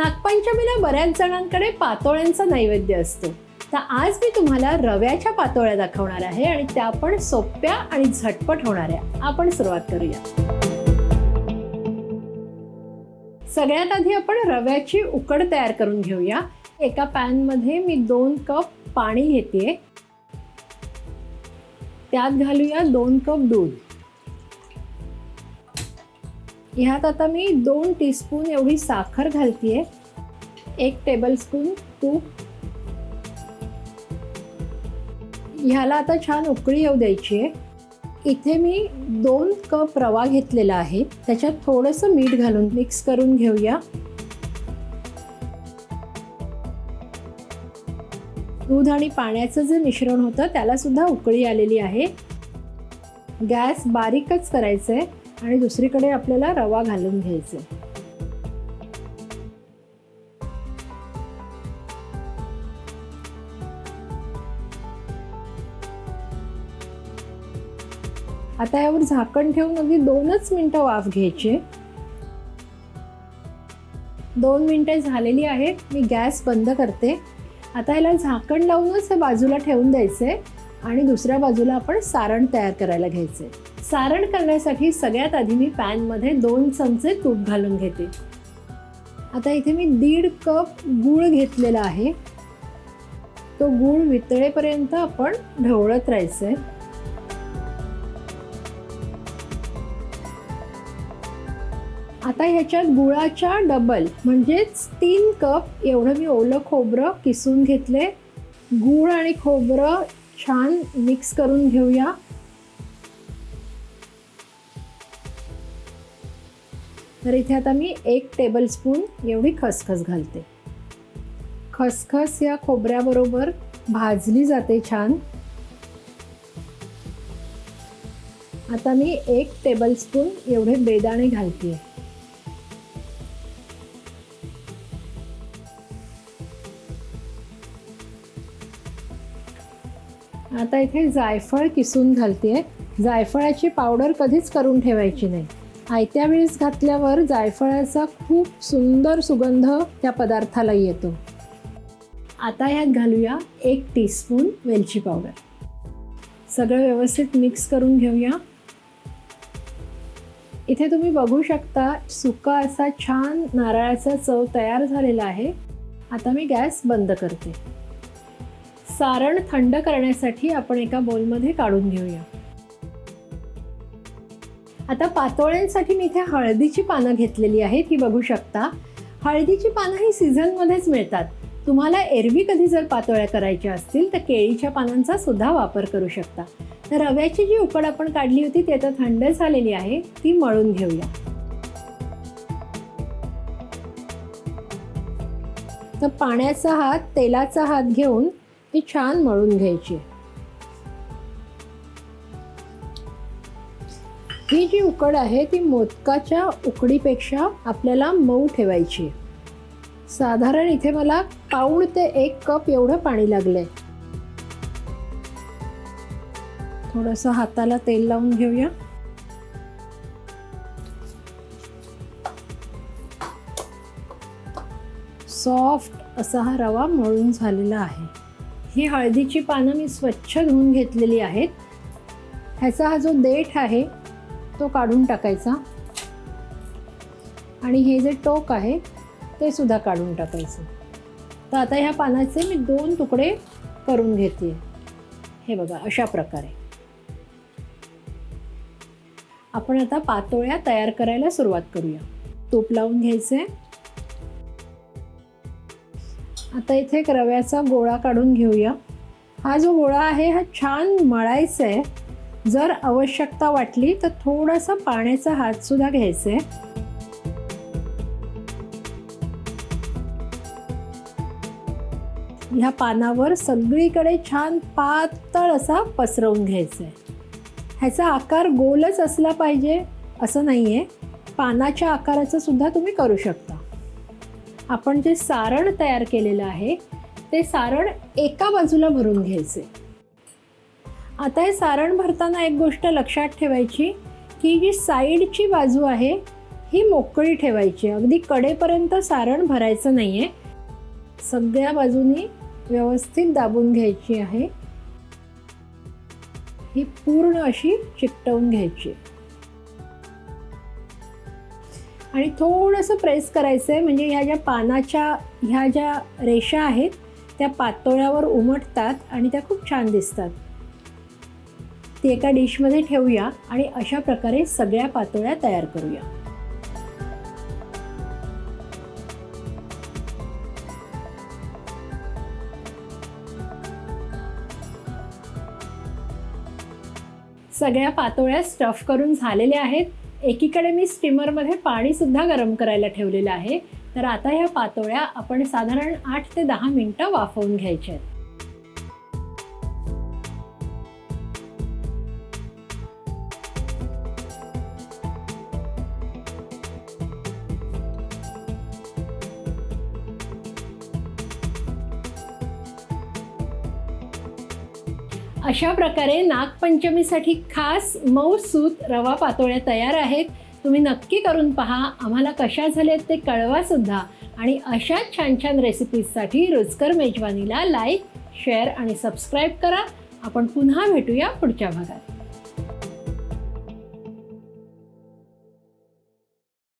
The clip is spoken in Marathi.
नागपंचमीला बऱ्याच जणांकडे पातोळ्यांचा नैवेद्य असतो. तर आज मी तुम्हाला रव्याच्या पातोळ्या दाखवणार आहे आणि त्या पण सोप्या आणि झटपट होणाऱ्या आपण सुरुवात करूया. सगळ्यात आधी आपण रव्याची उकड तयार करून घेऊया. एका पॅनमध्ये मी दोन कप पाणी घेते त्यात घालूया दोन कप दूध. ह्यात आता मी दोन टीस्पून एवढी साखर घालतीये. एक टेबलस्पून तूप. ह्याला आता छान उकळी येऊ द्यायची आहे इथे मी दोन कप रवा घेतलेला आहे. त्याच्यात थोडंसं मीठ घालून मिक्स करून घेऊया. दूध आणि पाण्याचं जे मिश्रण होतं त्याला सुद्धा उकळी आलेली आहे. गॅस बारीकच करायचं आहे आणि दुसरीकडे आपल्याला रवा घालून घ्यायचा. आहे. आता यावर झाकण ठेवून अगदी दोनच मिनिटं वाफ घ्यायची. दोन मिनटं झालेली आहेत मी गॅस बंद करते. आता याला झाकण लावूनच हे बाजूला ठेवून द्यायचे. आणि दुसऱ्या बाजूला आपण सारण तयार करायला घ्यायचे. सारण करण्यासाठी सगळ्यात आधी मी पॅनमध्ये दोन चमचे तूप घालून घेते. आता इथे मी दीड कप गूळ घेतलेला आहे. तो गूळ वितळेपर्यंत आपण ढवळत राहायचं. आहे आता ह्याच्यात गुळाच्या डबल म्हणजेच तीन कप एवढं मी ओलं खोबरं किसून घेतले. गूळ आणि खोबरं छान मिक्स करून घेऊया. तर इथे आता मी एक टेबलस्पून एवढी खसखस घालते. खसखस या खोबऱ्याबरोबर भाजली जाते छान. आता मी एक टेबलस्पून एवढे बेदाणे घालते आता इथे जायफळ किसून घालते जायफळाची पावडर कधीच करून ठेवायची नाही. आयत्या वेळेस घातल्यावर जायफळाचा खूप सुंदर सुगंध त्या पदार्थाला येतो. आता यात घालूया एक टीस्पून वेलची पावडर. सगळं व्यवस्थित मिक्स करून घेऊया. इथे तुम्ही बघू शकता सुका असा छान नारळाचा चव तयार झालेला आहे. आता मी गॅस बंद करते. सारण थंड करण्यासाठी आपण एका बोलमध्ये काढून घेऊया. आता पातोळ्यांसाठी मी इथे हळदीची पानं घेतलेली आहेत ही बघू शकता. हळदीची पानं ही सीझनमध्येच मिळतात. तुम्हाला एरवी कधी जर पातोळ्या करायच्या असतील तर केळीच्या पानांचा सुद्धा वापर करू शकता. तर रव्याची जी उकड आपण काढली होती ती आता थंड झालेली आहे ती मळून घेऊया. तर पाण्याचा हात तेलाचा हात घेऊन ती छान मळून घ्यायची. ही जी उकड आहे ती मोदकाच्या उकडीपेक्षा आपल्याला मऊ ठेवायची. साधारण इथे मला पाऊण ते एक कप एवढं पाणी लागलंय. थोडस हाताला तेल लावून घेऊया. सॉफ्ट असा हा रवा मळून झालेला आहे. ही हळदीची पानं मी स्वच्छ धुवून घेतलेली आहेत. ह्याचा हा जो देठ आहे तो काढून टाकायचा. आणि हे जे टोक आहे ते सुद्धा काढून टाकायचं. तर आता ह्या पानाचे मी दोन तुकडे करून घेते. हे बघा अशा प्रकारे. आपण आता पातोळ्या तयार करायला सुरुवात करूया. तूप लावून घ्यायचं. आहे आता इथे एक रव्याचा गोळा काढून घेऊया. हा जो गोळा आहे हा छान मळायचा आहे. जर आवश्यकता वाटली तर थोडासा पाण्याचा हात सुद्धा घ्यायचा आहे. ह्या पानावर सगळीकडे छान पातळ असा पसरवून घ्यायचा आहे. ह्याचा आकार गोलच असला पाहिजे असं नाही आहे पानाच्या आकाराचं सुद्धा तुम्ही करू शकता. आपण जे सारण तयार केलेलं आहे ते सारण एका बाजूला भरून घ्यायचे. आता हे सारण भरताना एक गोष्ट लक्षात ठेवायची की जी साईडची बाजू आहे ही मोकळी ठेवायची. अगदी कडेपर्यंत सारण भरायचं नाही आहे सगळ्या बाजूनी व्यवस्थित दाबून घ्यायची आहे. ही पूर्ण अशी चिकटवून घ्यायची आणि थोडंसं प्रेस करायचं आहे म्हणजे ह्या ज्या पानाच्या ह्या ज्या रेषा आहेत त्या पातोळ्यावर उमटतात आणि त्या खूप छान दिसतात. ती एका डिशमध्ये ठेवूया आणि अशा प्रकारे सगळ्या पातोळ्या तयार करूया. सगळ्या पातोळ्या स्टफ करून झालेल्या आहेत. एकीकडे मी स्टीमरमध्ये पाणीसुद्धा गरम करायला ठेवलेलं आहे तर आता ह्या पातोळ्या आपण साधारण आठ ते दहा मिनटं वाफवून घ्यायच्या आहेत. अशा प्रकारे नागपंचमीसाठी खास मऊ सूत रवा पातोळ्या तयार आहेत. तुम्ही नक्की करून पहा आम्हाला कशा झाल्यात ते कळवा सुद्धा. आणि अशाच छान छान रेसिपीजसाठी रुचकर मेजवानीला लाईक शेअर आणि सबस्क्राईब करा. आपण पुन्हा भेटूया पुढच्या भागात.